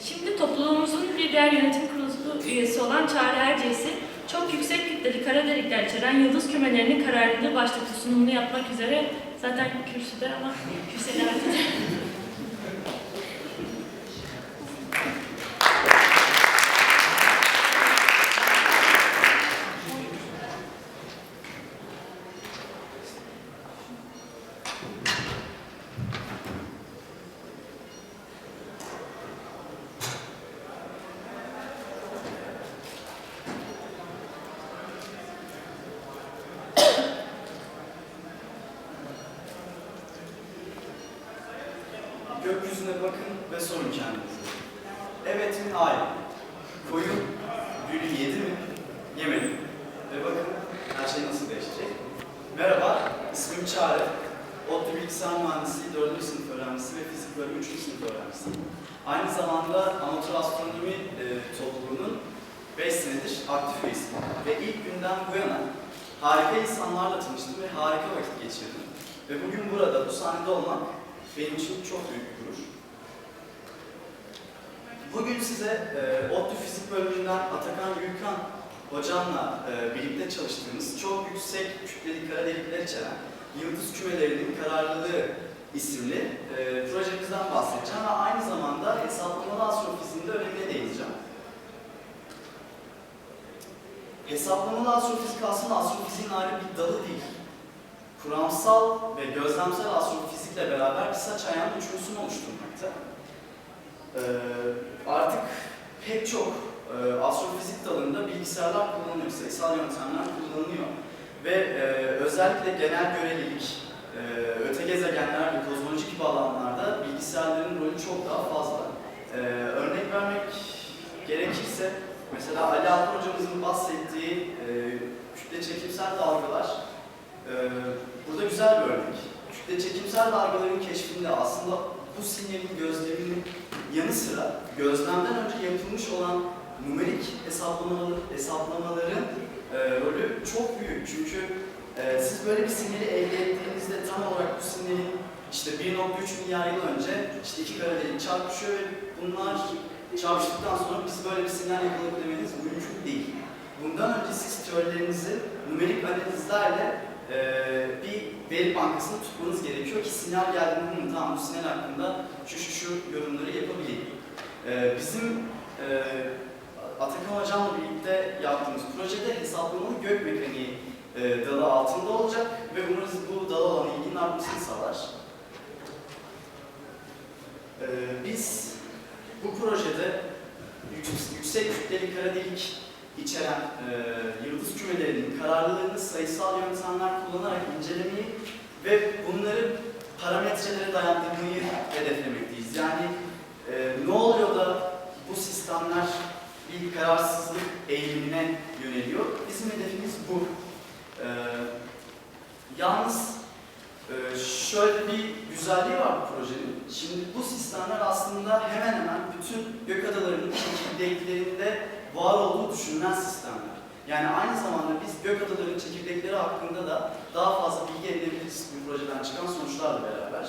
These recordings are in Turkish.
Şimdi topluluğumuzun bir diğer yönetim kurulu üyesi olan Çağrı Erciyes'i çok yüksek kütleli kara delikler içeren yıldız kümelerinin kararlılığı başlıklı sunumunu yapmak üzere. Zaten kürsüde ama kürsüye bakın ve sorun kendinize. Evet mi, hayır? Koyun gülü yedi mi, yemedi? Ve bakın her şey nasıl değişecek. Merhaba, ismim Çağrı. ODTÜ Bilgisayar Mühendisliği 4. sınıf öğrencisi ve fizik bölümü 3. sınıf öğrencisiyim. Aynı zamanda amatör astronomi e, topluluğunun 5 senedir aktif üyesiyim. Ve ilk günden bu yana harika insanlarla tanıştım ve harika vakit geçirdim. Ve bugün burada, bu sahnede olmak benim için çok büyük bir gurur. Bugün size e, ODTÜ Fizik bölümünden Atakan Gülkan hocamla e, birlikte çalıştığımız çok yüksek kütleli kara delikler içeren yıldız kümelerinin kararlılığı isimli e, projemizden bahsedeceğim ve aynı zamanda hesaplamalı astrofiziğin de önemine değineceğim. Hesaplamalı astrofizik aslında astrofiziğin ayrı bir dalı değil. Kuramsal ve gözlemsel astrofizikle beraber bir saç ayağının üçlüsünü oluşturmakta. Ee, artık pek çok e, astrofizik dalında bilgisayarlar kullanılıyor, sayısal yöntemler kullanılıyor. Ve e, özellikle genel görelilik, e, öte gezegenler ve kozmolojik gibi alanlarda bilgisayarların rolü çok daha fazla. Örnek vermek gerekirse, mesela Ali Alp hocamızın bahsettiği kütle çekimsel dalgalar, burada güzel bir örnek. Kütle çekimsel dalgaların keşfinde aslında bu sinyalin gözleminin yanı sıra gözlemden önce yapılmış olan numerik hesaplamaları, hesaplamaların e, rolü çok büyük. Çünkü e, siz böyle bir sinyali elde ettiğinizde tam olarak bu sinyalin işte 1.3 milyar yıl önce işte iki delik çarpışıyor ve bunlar çarpıştıktan sonra biz böyle bir sinyal yakaladık demeniz mümkün değil. Bundan önce siz teorilerinizi numerik analizlerle e, veri bankasını tutmanız gerekiyor ki sinyal geldiğinde "Hı, tamam bu sinyal hakkında şu şu şu yorumları yapabileyim. E, bizim e, Atakan Hocam'la birlikte yaptığımız projede hesaplamalı gök mekaniği e, dalı altında olacak ve umarız bu dala olan ilginin artmasını sağlar. E, biz bu projede yüksek kütleli kara delik içeren e, yıldız kümelerinin kararlılığını sayısal yöntemler kullanarak incelemeyi ve bunları parametrelere dayandırmayı hedeflemekteyiz. Yani e, ne oluyor da bu sistemler bir kararsızlık eğilimine yöneliyor? Bizim hedefimiz bu. E, yalnız e, şöyle bir güzelliği var bu projenin. Şimdi bu sistemler aslında hemen hemen bütün gök adalarının çekirdeklerinde var olduğu düşünülen sistemler. Yani aynı zamanda biz gök adalarının çekirdekleri hakkında da daha fazla bilgi edinebiliriz bu projeden çıkan sonuçlarla beraber.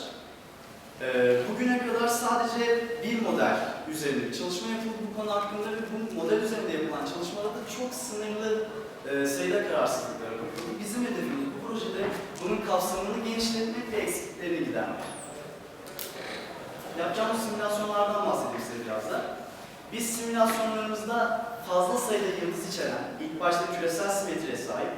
Ee, bugüne kadar sadece bir model üzerinde çalışma yapıldı bu konu hakkında ve bu model üzerinde yapılan çalışmalarda çok sınırlı e, sayıda kararsızlıklara bakıldı. Bizim hedefimiz bu projede bunun kapsamını genişletmek ve eksikliklerini gidermek. Yapacağımız simülasyonlardan bahsedeyim size biraz da. Biz simülasyonlarımızda fazla sayıda yıldız içeren, ilk başta küresel simetriye sahip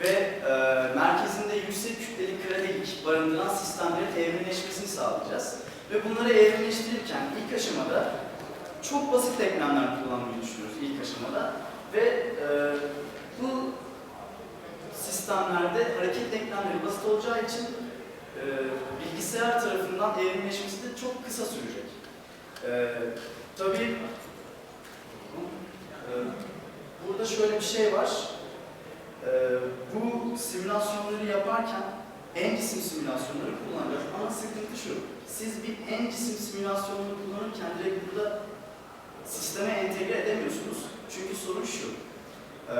ve e, merkezinde yüksek kütleli kara delik barındıran sistemlerin evrimleşmesini sağlayacağız. Ve bunları evrimleştirirken ilk aşamada çok basit denklemler kullanmayı düşünüyoruz ilk aşamada. Ve e, bu sistemlerde hareket denklemleri basit olacağı için e, bilgisayar tarafından evrimleşmesi de çok kısa sürecek. E, tabii burada şöyle bir şey var. E, bu simülasyonları yaparken en cisim simülasyonları kullanacağız. Ama sıkıntı şu, siz bir en cisim simülasyonunu kullanırken direkt burada sisteme entegre edemiyorsunuz. Çünkü sorun şu, e,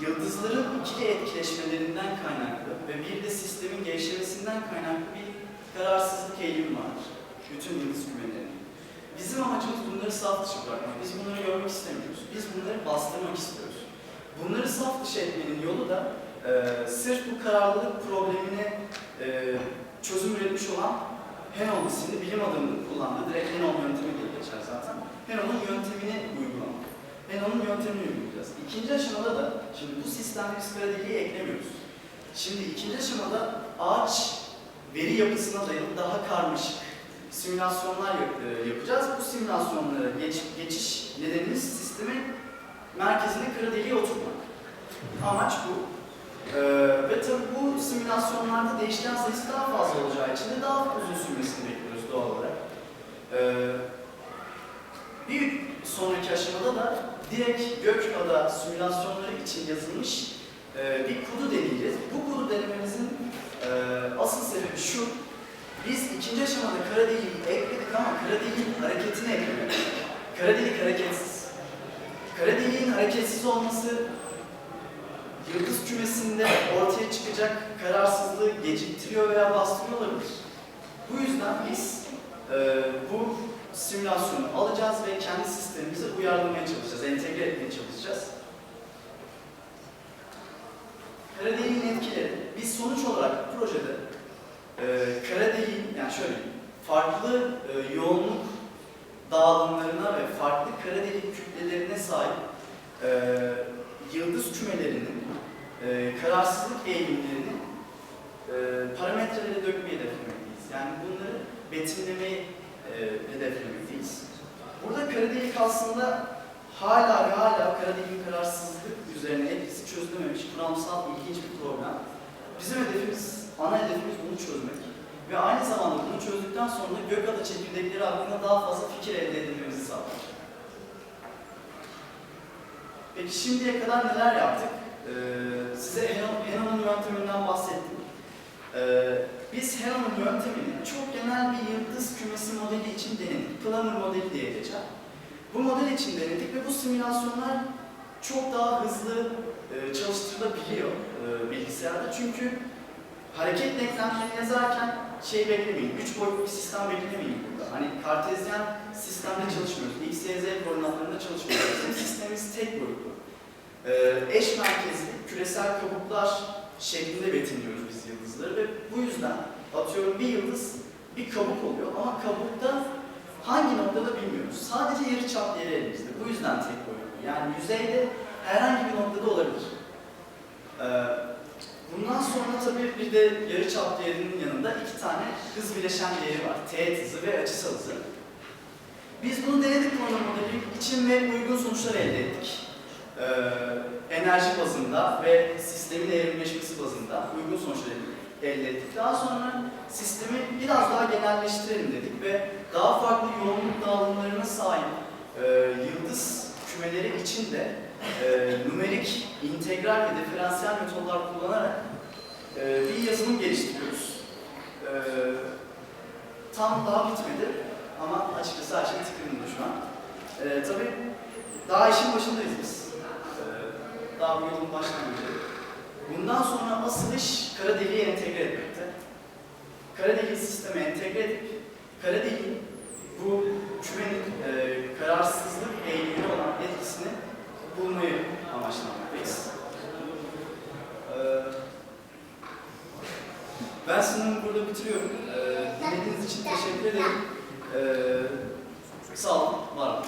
yıldızların ikili etkileşmelerinden kaynaklı ve bir de sistemin gevşemesinden kaynaklı bir kararsızlık eğilimi var. Bütün yıldız kümelerinin. Bizim amacımız bunları saf dışı bırakmak. Biz bunları görmek istemiyoruz. Biz bunları bastırmak istiyoruz. Bunları saf dışı etmenin yolu da e, sırf bu kararlılık problemine e, çözüm üretmiş olan Henon isimli bilim adamının kullandığı direkt Henon yöntemi diye geçer zaten. Henon'un yöntemini uygulamak. Henon'un yöntemini uygulayacağız. İkinci aşamada da, şimdi bu sistemde biz kara eklemiyoruz. Şimdi ikinci aşamada ağaç veri yapısına dayalı daha karmaşık simülasyonlar e, yapacağız. Bu simülasyonlara geç, geçiş nedenimiz sistemin merkezine kara deliği oturtmak. Amaç bu. Ee, ve tabii bu simülasyonlarda değişken sayısı daha fazla olacağı için de daha uzun sürmesini bekliyoruz doğal olarak. Ee, bir sonraki aşamada da direkt Gökada simülasyonları için yazılmış e, bir kodu deneyeceğiz. Bu kodu denememizin e, asıl sebebi şu, biz ikinci aşamada kara deliği ekledik ama kara deliğin hareketini eklemedik. Kara delik hareketsiz. Kara deliğin hareketsiz olması yıldız kümesinde ortaya çıkacak kararsızlığı geciktiriyor veya bastırıyor olabilir. Bu yüzden biz e, bu simülasyonu alacağız ve kendi sistemimize uyarlamaya çalışacağız, entegre etmeye çalışacağız. Kara deliğin etkileri. Biz sonuç olarak projede e, kara deliğin, yani şöyle farklı e, yoğunluk dağılımlarına ve farklı kara delik kütlelerine sahip e, yıldız kümelerinin e, kararsızlık eğilimlerini e, parametrelere dökmeyi hedeflemekteyiz. Yani bunları betimlemeyi e, hedeflemekteyiz. Burada kara delik aslında hala ve hala kara deliğin kararsızlık üzerine etkisi çözülememiş kuramsal ilginç bir problem. Bizim hedefimiz, ana hedefimiz bunu çözmek. Ve aynı zamanda bunu çözdükten sonra gökada çekirdekleri hakkında daha fazla fikir elde edilmemizi sağlayacak. Peki şimdiye kadar neler yaptık? Ee, size Henon- yönteminden bahsettim. Ee, biz Henon'un yöntemini çok genel bir yıldız kümesi modeli için denedik. Plummer modeli diye geçer. Bu model için denedik ve bu simülasyonlar çok daha hızlı e, çalıştırılabiliyor e, bilgisayarda. Çünkü hareket denklemlerini yazarken şey beklemeyin, üç boyutlu bir sistem beklemeyin burada. Hani kartezyen sistemde çalışmıyoruz, x, y, z koordinatlarında çalışmıyoruz. Bizim sistemimiz tek boyutlu. Ee, eş merkezli, küresel kabuklar şeklinde betimliyoruz biz yıldızları ve bu yüzden atıyorum bir yıldız bir kabuk oluyor ama kabukta hangi noktada bilmiyoruz. Sadece yarı çap yeri elimizde. Bu yüzden tek boyutlu. Yani yüzeyde herhangi bir noktada olabilir. Ee, bundan sonra tabii bir de yarı çap değerinin yanında iki tane hız bileşen değeri var. Teğet hızı ve açısal hızı. Biz bunu denedik modeli için ve uygun sonuçlar elde ettik. Ee, enerji bazında ve sistemin evrimleşmesi bazında uygun sonuçlar elde ettik. Daha sonra sistemi biraz daha genelleştirelim dedik ve daha farklı yoğunluk dağılımlarına sahip kümeleri için de e, numerik, integral ve diferansiyel metodlar kullanarak e, bir yazılım geliştiriyoruz. E, tam daha bitmedi ama açıkçası her şey tıkırında şu an. E, tabii daha işin başındayız biz. E, daha bu yolun başlangıcı. Bundan sonra asıl iş kara deliği entegre etmekte. Kara deliği sisteme entegre edip kara deliğin bu kümenin e, kararsızlık eğilimine olan etkisini bulmayı amaçlamaktayız. E, ben sunumu burada bitiriyorum. E, dinlediğiniz için teşekkür ederim. E, sağ olun, var olun.